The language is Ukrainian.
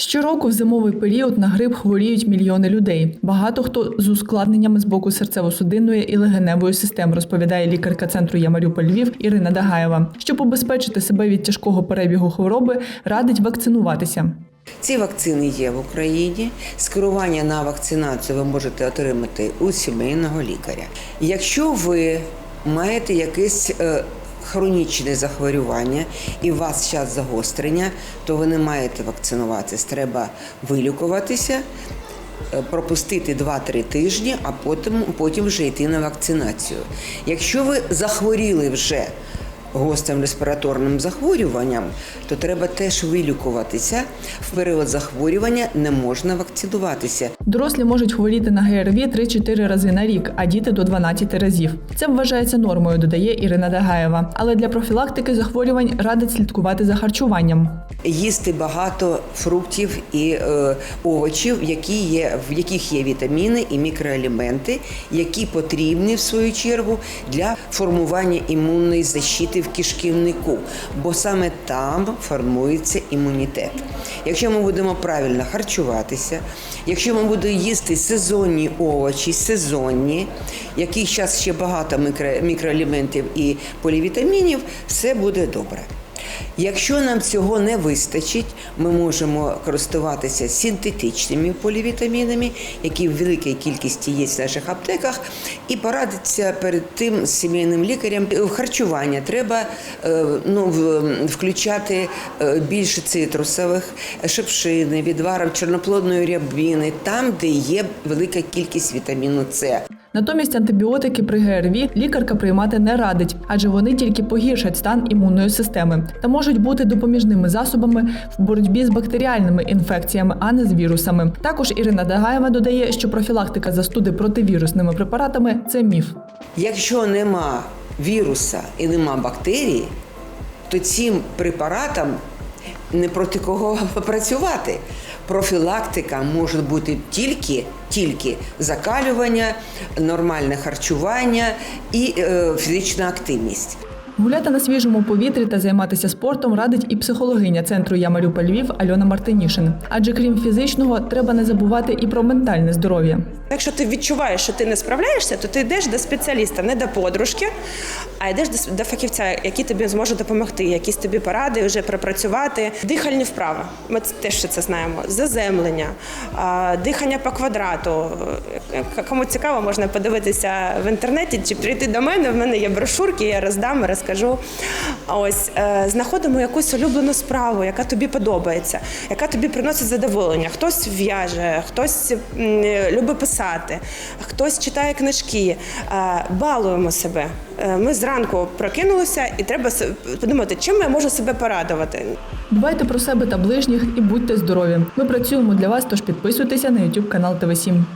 Щороку в зимовий період на грип хворіють мільйони людей. Багато хто з ускладненнями з боку серцево-судинної і легеневої систем, розповідає лікарка центру Я Маріуполь Львів Ірина Дагаєва. Щоб убезпечити себе від тяжкого перебігу хвороби, радить вакцинуватися. Ці вакцини є в Україні. Скерування на вакцинацію ви можете отримати у сімейного лікаря. Якщо ви маєте якесь е, хронічне захворювання і у вас час загострення, то ви не маєте вакцинуватись. Треба вилікуватися, е, пропустити 2-3 тижні, а потім, потім вже йти на вакцинацію. Якщо ви захворіли вже гострим респіраторним захворюванням, то треба теж вилікуватися. В період захворювання не можна вакцинуватися. Дорослі можуть хворіти на ГРВІ 3-4 рази на рік, а діти до 12 разів. Це вважається нормою, додає Ірина Дагаєва. Але для профілактики захворювань радить слідкувати за харчуванням. Їсти багато фруктів і е, овочів, які є, в яких є вітаміни і мікроелементи, які потрібні в свою чергу для формування імунної защити в кишківнику, бо саме там формується імунітет. Якщо ми будемо правильно харчуватися, якщо ми будемо їсти сезонні овочі, сезонні, яких зараз ще багато мікро, мікроелементів і полівітамінів, все буде добре. Якщо нам цього не вистачить, ми можемо користуватися синтетичними полівітамінами, які в великій кількості є в наших аптеках, і порадитися перед тим з сімейним лікарем. В харчування треба е, ну, включати е, більше цитрусових, шипшини, відварів чорноплодної рябини, там, де є велика кількість вітаміну С. Натомість антибіотики при ГРВІ лікарка приймати не радить, адже вони тільки погіршать стан імунної системи та можуть бути допоміжними засобами в боротьбі з бактеріальними інфекціями, а не з вірусами. Також Ірина Дагаєва додає, що профілактика застуди противірусними препаратами це міф. Якщо нема віруса і нема бактерій, то цим препаратам не проти кого працювати. Профілактика може бути тільки, тільки закалювання, нормальне харчування і е, фізична активність. Гуляти на свіжому повітрі та займатися спортом радить і психологиня центру Я Маріуполь Львів Альона Мартинішин. Адже крім фізичного, треба не забувати і про ментальне здоров'я. Якщо ти відчуваєш, що ти не справляєшся, то ти йдеш до спеціаліста, не до подружки, а йдеш до фахівця, який тобі зможе допомогти, якісь тобі поради вже пропрацювати. Дихальні вправи. Ми теж це знаємо. Заземлення, дихання по квадрату. Е, Кому цікаво, можна подивитися в інтернеті чи прийти до мене. В мене є брошурки, я роздам, розкажу. Ось е, знаходимо якусь улюблену справу, яка тобі подобається, яка тобі приносить задоволення. Хтось в'яже, хтось любить писати, хтось читає книжки. Е, Балуємо себе. Е, Ми зранку прокинулися, і треба подумати, чим я можу себе порадувати. Дбайте про себе та ближніх і будьте здорові. Ми працюємо для вас, тож підписуйтеся на YouTube канал ТВ 7